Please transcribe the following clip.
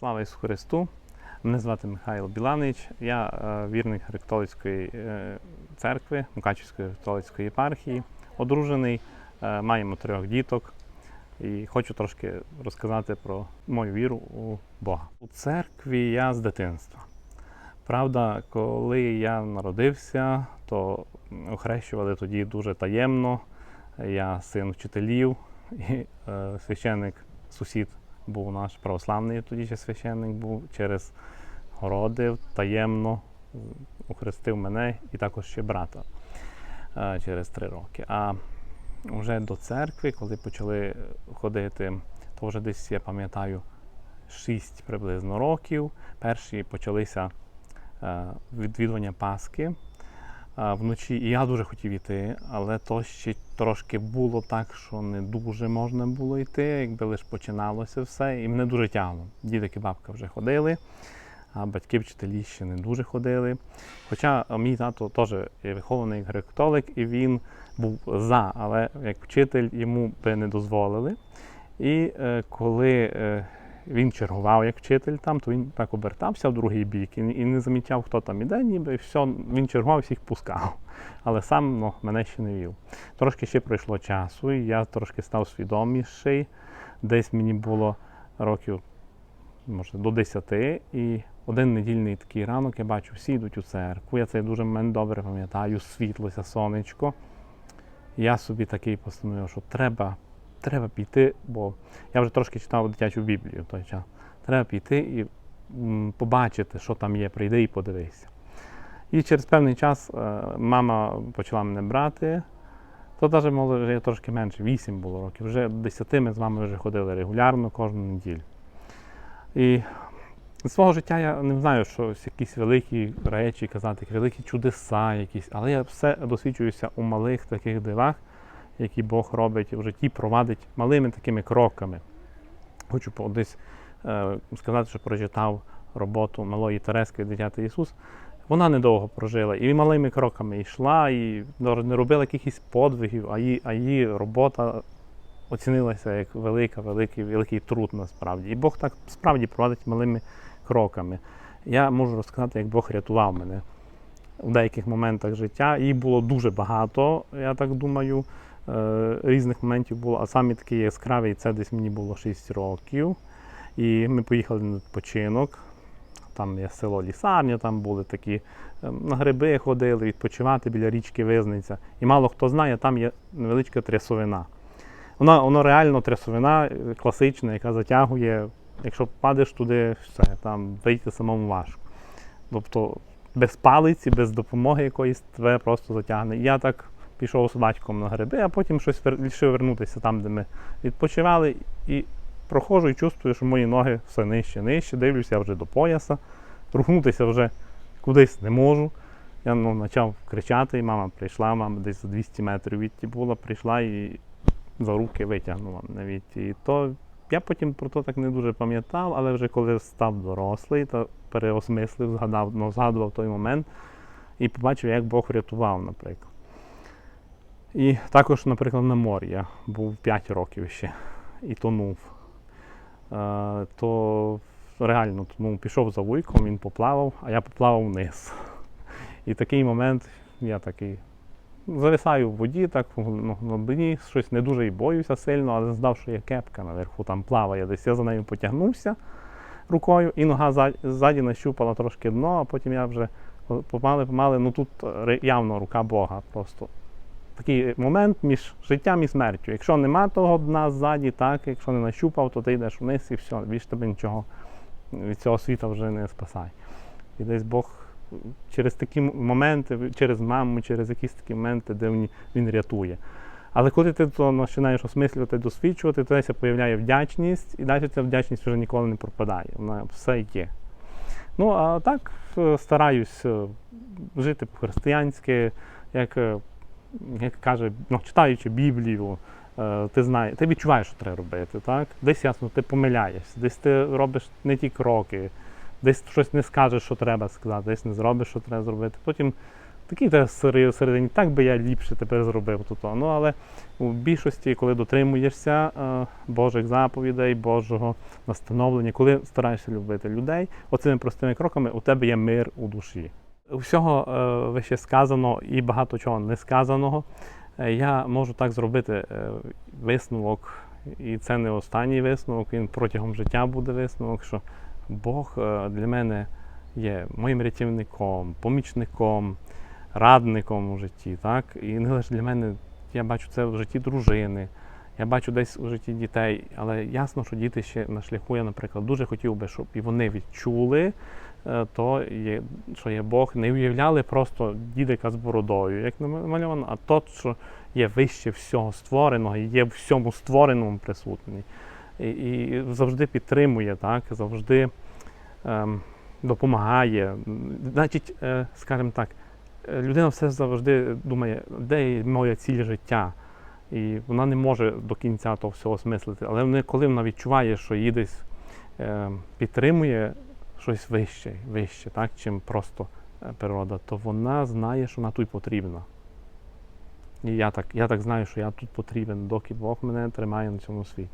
Слава Ісусу Христу! Мене звати Михайло Біланич. Я е, вірник Греко-католицької е, церкви, Мукачівської греко-католицької єпархії, одружений, е, маємо трьох діток. І хочу трошки розказати про мою віру у Бога. У церкві я з дитинства. Правда, коли я народився, то охрещували тоді дуже таємно. Я син вчителів, і священник, сусід був наш православний, тоді ще священник був через городи таємно охрестив мене і також ще брата е, через три роки. А вже до церкви, коли почали ходити, то вже десь я пам'ятаю 6 приблизно років. Перші почалися е, відвідування Пасхи вночі. І я дуже хотів йти, але то ще трошки було так, що не дуже можна було йти, якби лише починалося все. І мене дуже тягнуло. Дідик і бабка вже ходили, а батьки вчителі ще не дуже ходили. Хоча мій тато теж вихований греко-католик, і він був за, але як вчитель йому би не дозволили. І е, коли е, він чергував як вчитель там, то він так обертався в другий бік і, і не замічав, хто там іде, ніби все, він чергував, всіх пускав. Але сам ну, мене ще не вів. Трошки ще пройшло часу, і я трошки став свідоміший. Десь мені було років, може, до 10, і один недільний такий ранок я бачу, всі йдуть у церкву. Я це дуже момент добре пам'ятаю, світлося, сонечко. Я собі такий постановив, що треба треба піти, бо я вже трошки читав дитячу Біблію в той час. Треба піти і побачити, що там є, прийди і подивися. І через певний час е, мама почала мене брати. То навіть може, трошки менше, 8 було років. Вже до 10 ми з мамою вже ходили регулярно кожну неділю. І з свого життя я не знаю, що якісь великі речі казати, великі чудеса якісь, але я все досвідчуюся у малих таких дивах, які Бог робить в житті, провадить малими такими кроками. Хочу десь е, сказати, що прочитав роботу малої Терески Дитяти Ісус. Вона недовго прожила і малими кроками йшла, і не робила якихось подвигів, а її, а її робота оцінилася як велика, великий, великий труд насправді. І Бог так справді провадить малими кроками. Я можу розказати, як Бог рятував мене в деяких моментах життя. Їх було дуже багато, я так думаю. Е, Різних моментів було, а саме такий яскравий, це десь мені було 6 років. І ми поїхали на відпочинок. Там є село Лісарня, там були такі е, на гриби ходили, відпочивати біля річки Визниця. І мало хто знає, там є невеличка трясовина. Вона, вона реально трясовина е, класична, яка затягує, якщо падеш туди, все, там вийти самому важко. Тобто без палиці, без допомоги якоїсь тебе просто затягне. Я так пішов з батьком на гриби, а потім щось вирішив вернутися там, де ми відпочивали. І проходжу і чувствую, що мої ноги все нижче, нижче, дивлюся вже до пояса, рухнутися вже кудись не можу. Я ну, почав кричати, і мама прийшла, мама десь за 200 метрів відті була, прийшла і за руки витягнула відті. І то я потім про то так не дуже пам'ятав, але вже коли став дорослий, то переосмислив, згадав, ну, згадував той момент і побачив, як Бог врятував, наприклад. І також, наприклад, на морі я був 5 років ще і тонув. Е, то реально ну, пішов за вуйком, він поплавав, а я поплавав вниз. І такий момент я такий зависаю в воді, так ну, на щось не дуже і боюся сильно, але здав, що є кепка наверху, там плаває. Десь я за нею потягнувся рукою, і нога ззаді, нащупала трошки дно, а потім я вже помали, помали, ну тут явно рука Бога. Просто такий момент між життям і смертю. Якщо нема того дна ззаді, так, якщо не нащупав, то ти йдеш вниз і все, більше тебе нічого від цього світа вже не спасає. І десь Бог через такі моменти, через маму, через якісь такі моменти, де він, він рятує. Але коли ти то починаєш осмислювати, досвідчувати, то десь появляє вдячність, і далі ця вдячність вже ніколи не пропадає. Вона все є. Ну, а так е, стараюсь е, жити по-християнськи, як, е, як каже, ну, читаючи Біблію, е, ти знаєш, ти відчуваєш, що треба робити. Так? Десь ясно, ти помиляєшся, десь ти робиш не ті кроки, десь щось не скажеш, що треба сказати, десь не зробиш, що треба зробити. Потім такий те всередині, так би я ліпше тепер зробив тут. Ну, але у більшості, коли дотримуєшся е, Божих заповідей, Божого настановлення, коли стараєшся любити людей, оцими простими кроками у тебе є мир у душі. Всього е, вище сказано і багато чого не сказаного. Е, Я можу так зробити е, висновок, і це не останній висновок, він протягом життя буде висновок, що Бог для мене є моїм рятівником, помічником, радником у житті. Так? І не лише для мене, я бачу це в житті дружини, я бачу десь у житті дітей, але ясно, що діти ще на шляху, я, наприклад, дуже хотів би, щоб і вони відчули, то є, що є Бог, не уявляли просто дідика з бородою, як намальовано, а то, що є вище всього створеного, є в всьому створеному присутній. І, і завжди підтримує, так, завжди ем, допомагає. Значить, е, скажімо так, е, людина все завжди думає, де є моя ціль життя. І вона не може до кінця того всього осмислити. Але коли вона відчуває, що її десь е, підтримує щось вище, вище, так, чим просто е, природа, то вона знає, що вона тут потрібна. І я так, я так знаю, що я тут потрібен, доки Бог мене тримає на цьому світі.